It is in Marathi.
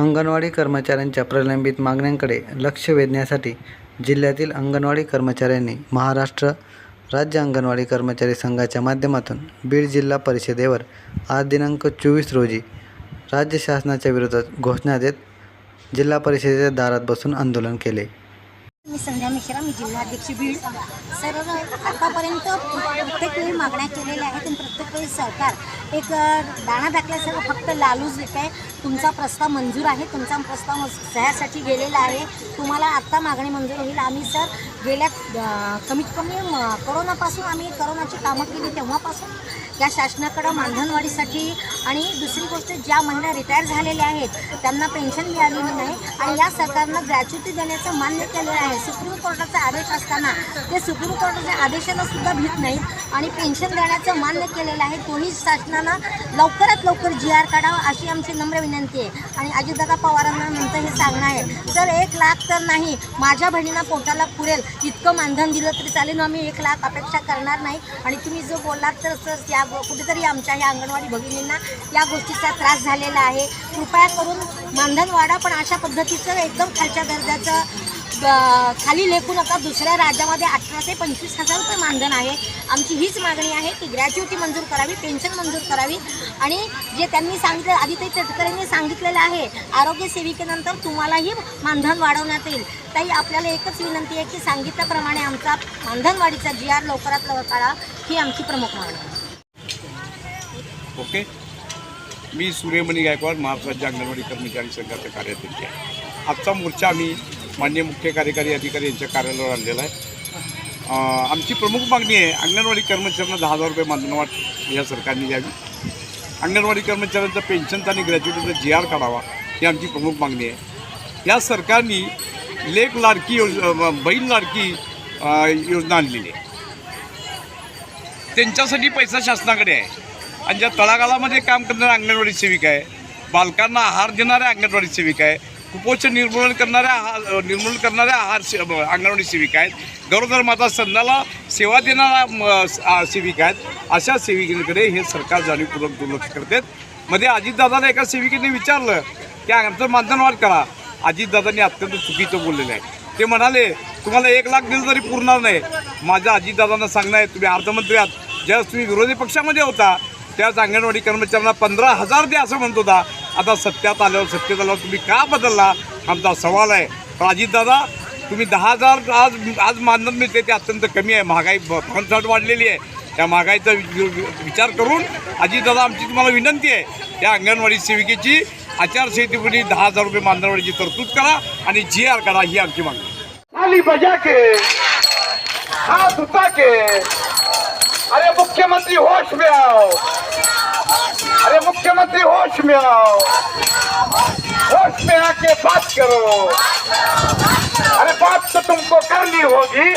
अंगणवाडी कर्मचाऱ्यांच्या प्रलंबित मागण्यांकडे लक्ष वेधण्यासाठी जिल्ह्यातील अंगणवाडी कर्मचाऱ्यांनी महाराष्ट्र राज्य अंगणवाडी कर्मचारी संघाच्या माध्यमातून बीड जिल्हा परिषदेवर आज दिनांक चोवीस रोजी राज्य शासनाच्या विरोधात घोषणा देत जिल्हा परिषदेच्या दारात बसून आंदोलन केले. मी संध्या मिश्रा मी जिल्हाध्यक्ष बीड. सर आतापर्यंत प्रत्येक वेळी मागण्या केलेल्या आहेत आणि प्रत्येक वेळी सरकार एक दाणा दाखल्यासारखं फक्त लालूच देत आहे. तुमचा प्रस्ताव मंजूर आहे. तुमचा प्रस्ताव सह्यासाठी गेलेला आहे. तुम्हाला आत्ता मागणी मंजूर होईल. आम्ही सर गेल्या कमीत कमी म, आम्ही करोनाची कामं केली तेव्हापासून या शासनाकडं मानधनवाढीसाठी आणि दुसरी गोष्ट ज्या महिला रिटायर झालेल्या आहेत त्यांना पेन्शन मिळालेली नाही आणि या सरकारनं ग्रॅच्युटी देण्याचं मान्य केलेलं आहे. सुप्रीम कोर्टात आदेश असताना ते सुप्रीम कोर्टाच्या आदेशाला सुद्धा भीत नाहीत आणि पेन्शन देण्याचं मान्य केलेलं आहे. तोही शासनानं लवकरात लवकर जी आर काढावा अशी आमची नम्र विनंती आहे. आणि अजितदादा पवारांना नंतर हे सांगणं आहे. जर एक लाख तर नाही माझ्या बहिणींना पोटाला पुरेल इतकं मानधन दिलं तरी चालेल. आम्ही एक लाख अपेक्षा करणार नाही. आणि तुम्ही जो बोललात तर सर या कुठेतरी आमच्या ह्या अंगणवाडी भगिनींना या गोष्टीचा त्रास झालेला आहे. कृपया करून मानधन वाढा पण अशा पद्धतीचं एकदम खालच्या दर्जाचं खाली लेखू नका दुसऱ्या राज्यामध्ये अठरा ते पंचवीस हजार रुपये मानधन आहे. आमची हीच मागणी आहे की ग्रॅच्युटी मंजूर करावी पेन्शन मंजूर करावी. आणि जे त्यांनी सांगितलं आदित्य तटकरेंनी सांगितलेलं आहे आरोग्य सेविकेनंतर तुम्हालाही मानधन वाढवण्यात येईल. ताई आपल्याला एकच विनंती आहे की सांगितल्याप्रमाणे आमचा मानधनवाढीचा जी आर लवकरात लवकर काढा ही आमची प्रमुख मागणी आहे. ओके. मी सूर्यमणी गायकवाड महाराष्ट्र राज्य अंगणवाडी कर्मचारी संघाचा कार्याध्यक्ष आहे. आजचा मोर्चा आम्ही माननीय मुख्य कार्यकारी अधिकारी यांच्या कार्यालयावर आणलेला आहे. आमची प्रमुख मागणी आहे अंगणवाडी कर्मचाऱ्यांना दहा हजार रुपये मानधनवाढ या सरकारने द्यावी. अंगणवाडी कर्मचाऱ्यांचं पेन्शनचा आणि ग्रॅज्युएटीचा जी आर काढावा ही आमची प्रमुख मागणी आहे. या सरकारने लेख लाडकी योजना बैल लाडकी योजना आणलेली आहे. त्यांच्यासाठी पैसा शासनाकडे आहे. आणि ज्या तळागाळामध्ये काम करणाऱ्या अंगणवाडी सेविका आहे बालकांना आहार देणाऱ्या अंगणवाडी सेविका आहे कुपोषण निर्मूलन करणाऱ्या आहार निर्मूलन करणाऱ्या आहार से अंगणवाडी सेविका आहेत. गरोदर माता स्तनाला सेवा देणाऱ्या म, सेविका आहेत. अशा सेविकेकडे हे सरकार जाणीवपूर्वक दुर्लक्ष करतात मध्ये अजितदादाला एका सेविकेने विचारलं की आमचं मानधनवाढ करा? अजितदादांनी अत्यंत चुकीचं बोललेलं आहे. ते म्हणाले तुम्हाला एक लाख दिलं तरी पुरणार नाही. माझ्या अजितदादांना सांगणं आहे तुम्ही अर्थमंत्री आहात. ज्यावेळेस तुम्ही विरोधी पक्षामध्ये होता त्याच अंगणवाडी कर्मचाऱ्यांना पंधरा हजार द्या असं म्हणत होता. आता सत्यात आल्यावर सत्तेत आल्यावर तुम्ही का बदलला? आमचा सवाल आहे. राजीतदादा तुम्ही दहा हजार आज आज मानधन मिळते ते अत्यंत कमी आहे. महागाई भ- भरमसाठ वाढलेली आहे. त्या महागाईचा विचार करून अजितदादा आमची तुम्हाला विनंती आहे त्या अंगणवाडी सेविकेची आचारसंहितेपुढे दहा हजार रुपये मानधनवाडीची तरतूद करा आणि जी आर करा ही आमची मागणी आली बजा के हाथ उठा के. अरे मुख्यमंत्री होश में आओ. अरे मुख्यमंत्री होश में आओ। होश में आके बात करो। अरे बात तो तुमको करनी होगी